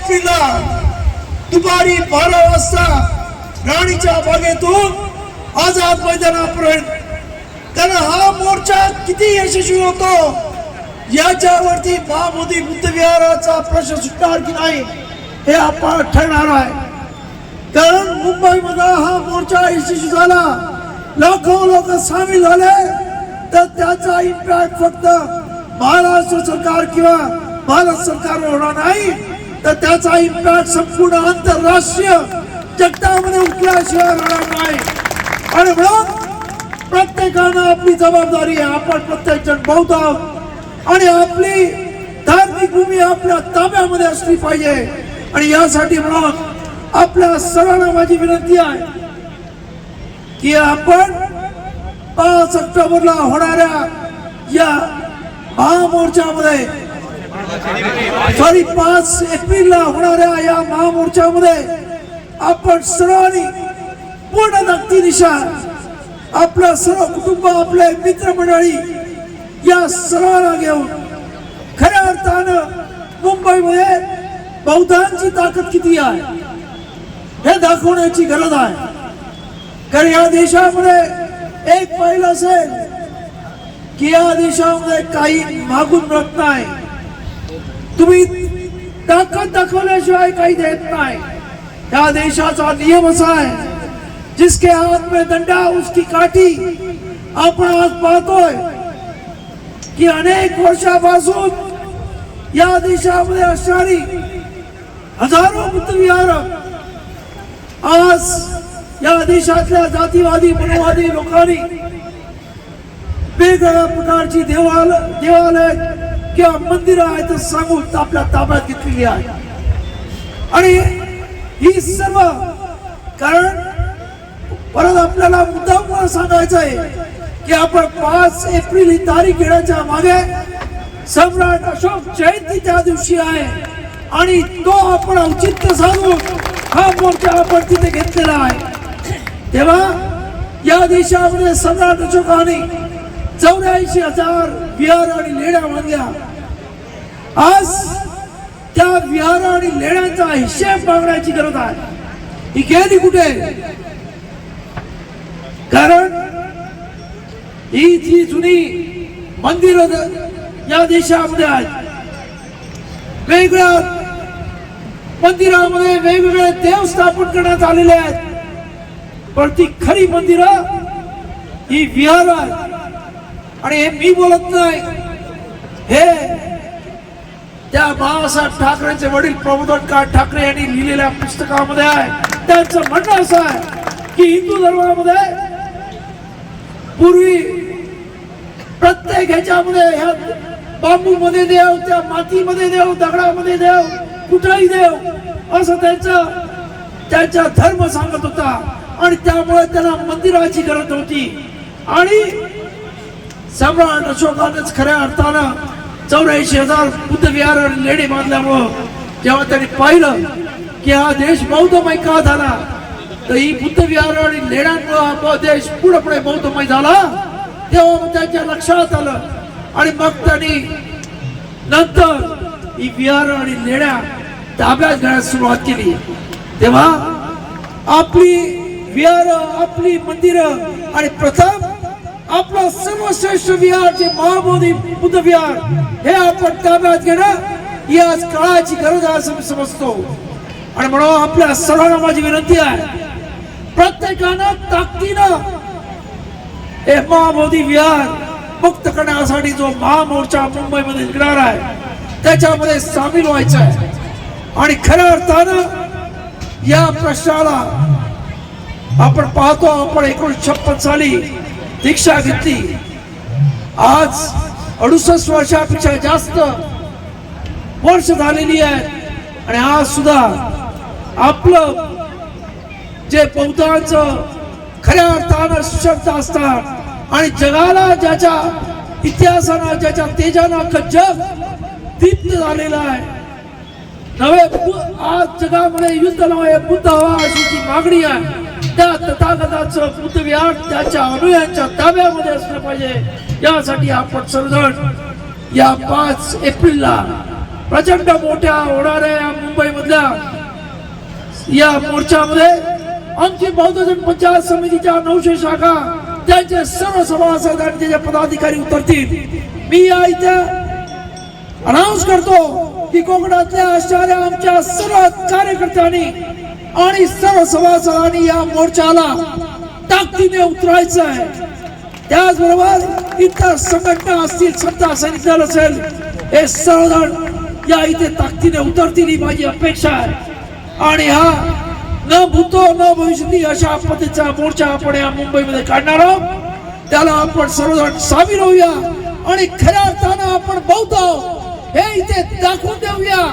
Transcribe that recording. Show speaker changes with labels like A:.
A: एप्रिलला दुपारी बारा वाजता राणीच्या बागेतून आझाद मैदानापर्यंत. कारण हा मोर्चा किती यशस्वी होतो याच्यावरती महामोदी बुद्धविहाराचा प्रश्न सुटणार की नाही हे आपण ठरणार आहे. कारण मुंबईमध्ये हा मोर्चा यशस्वी झाला लाखो लोक सामील झाले तर त्याचा इम्पॅक्ट फक्त महाराष्ट्र सरकार किंवा भारत सरकारवर होणार नाही. तर त्याचा इम्पॅक्ट संपूर्ण आंतरराष्ट्रीय जगतामध्ये उठल्याशिवाय होणार नाही. आणि म्हणून प्रत्येकानं आपली जबाबदारी आहे. आपण प्रत्येक जण बौद्ध आहोत. आणि आपली धार्मिक भूमी आपल्या ताब्यामध्ये असली पाहिजे. आणि यासाठी म्हणून आपल्या सर्वांना माझी विनंती आहे की आपण पाच ऑक्टोबरला होणाऱ्या या महामोर्चामध्ये सॉरी पाच एप्रिलला होणाऱ्या या महामोर्चामध्ये आपण सर्वांनी पूर्ण ताकदीनिशा आपलं सर्व कुटुंब आपले मित्रमंडळी या सर्वांना घेऊन खऱ्या अर्थानं मुंबईमध्ये बौद्धांची ताकद किती आहे हे दाखवण्याची गरज आहे. कारण या देशामध्ये एक पाहिलं असेल की या देशामध्ये काही मागून रक्त नाही. तुम्ही ताकद दाखवल्याशिवाय काही देत नाही. या देशाचा नियम असा आहे जिसके हाथ में दंडा उसकी काठी आपण आज पाहतोय की अनेक वर्षापासून या देशामध्ये असणारी हजारो बुद्धविहार आज या देशातल्या जातीवादी मनोवादी लोकांनी वेगवेगळ्या प्रकारची देवाल देवालय किंवा मंदिरं आहेत सांगून आपल्या ताब्यात घेतलेली आहे. आणि ही सर्व कारण परत आपल्याला मुद्दाम सांगायचं आहे की आपण पाच एप्रिल ही तारीख घेण्याच्या मागे सम्राट अशोक जयंती त्या दिवशी आहे. आणि तो आपण औचित्य साधून हा मोर्चा आपण तिथे घेतलेला आहे. तेव्हा या देशामध्ये सम्राट अशोकाने चौऱ्याऐंशी हजार विहार आणि लेण्या बांधल्या. आज त्या विहार आणि लेण्यांचा हिशेब मागण्याची गरज आहे. ही गेली कुठे? कारण ही जी जुनी मंदिर या देशामध्ये आहेत. वेगळ्या मंदिरामध्ये वेगवेगळे देव स्थापन करण्यात आलेले आहेत. पण ती खरी मंदिरं ही विहार आहेत. आणि हे मी बोलत नाही. हे त्या बाळासाहेब ठाकरेंचे वडील प्रबोधनकार ठाकरे यांनी लिहिलेल्या पुस्तकामध्ये आहे. त्यांचं म्हणणं असं आहे की हिंदू धर्मामध्ये पूर्वी प्रत्येक ह्याच्यामध्ये ह्या बांबू मध्ये देव त्या मातीमध्ये देव दगडामध्ये देव कुठलाही देव असं त्यांचं त्यांचा धर्म सांगत होता. आणि त्यामुळे त्यांना मंदिराची गरज होती. आणि सम्राट अशोकानेच खऱ्या अर्थानं चौऱ्याऐंशी हजार विहार लेणी बांधल्यामुळं जेव्हा त्यांनी पाहिलं की हा देश बौद्धमय का झाला तर ही बुद्ध विहार आणि लेण्यांमुळं हा देश पुढे पुढे बौद्धमय झाला तेव्हा त्यांच्या लक्षात आलं. आणि मग त्यांनी नंतर ही विहार आणि लेण्या ताब्यात घेण्यास सुरुवात केली. तेव्हा आपली विहार आपली मंदिरं आणि प्रथम आपलं सर्वश्रेष्ठ विहार जे महाबोधी बुद्ध विहार हे आपण ताब्यात घेणं ही आज काळाची गरज आहे असं मी समजतो. आणि म्हणून आपल्या सर्वांना माझी विनंती आहे प्रत्येकानं ताकदीनं हे महाबोधी विहार मुक्त करण्यासाठी जो महामोर्चा मुंबईमध्ये निघणार आहे त्याच्यामध्ये सामील व्हायचं आहे. आणि खऱ्या अर्थानं या प्रश्नाला आपण पाहतो आपण एकोणीशे छप्पन साली दीक्षा घेतली. आज अडुसष्ट वर्षापेक्षा जास्त वर्ष झालेली आहे आणि आज सुद्धा आपलं जे बौद्धांचं खऱ्या अर्थानं सुशक्त असतात आणि जगाला ज्याच्या इतिहासानं ज्याच्या तेजानं अख्खं जग दीप्त झालेलं आहे. नवे बु- आज जगामध्ये युद्ध नव्हे बुद्ध हवा अशी मागणी आहे. त्या तथागताचं बुद्ध त्याच्या अनुयांच्या ताब्यामध्ये असलं पाहिजे. यासाठी आपण सर्वजण या पाच एप्रिलला प्रचंड मोठ्या होणाऱ्या या मुंबईमधल्या या मोर्चामध्ये आमची बहुजन पंचायत समितीच्या नऊशे शाखा त्यांचे सर्व सभासद आणि त्याचे पदाधिकारी उतरतील मी या इथे अनाऊन्स करतो की कोकणातल्या असणाऱ्या आमच्या सर्व कार्यकर्त्यांनी आणि सर्व सभासदांनी या मोर्चाला ताकदीने उतरायचं आहे. त्याचबरोबर इतर संघटना असतील सत्ता सैनिक दल असेल हे सर्वजण या इथे ताकदीने उतरतील ही माझी अपेक्षा आहे. आणि हा न भूतो न भविष्यती अशा पद्धतीचा मोर्चा आपण या मुंबईमध्ये काढणार आहोत. त्याला आपण सर्वजण सामील होऊया आणि खऱ्या अर्थानं आपण बौद्ध आहोत. हे इथे दाखवून देऊया.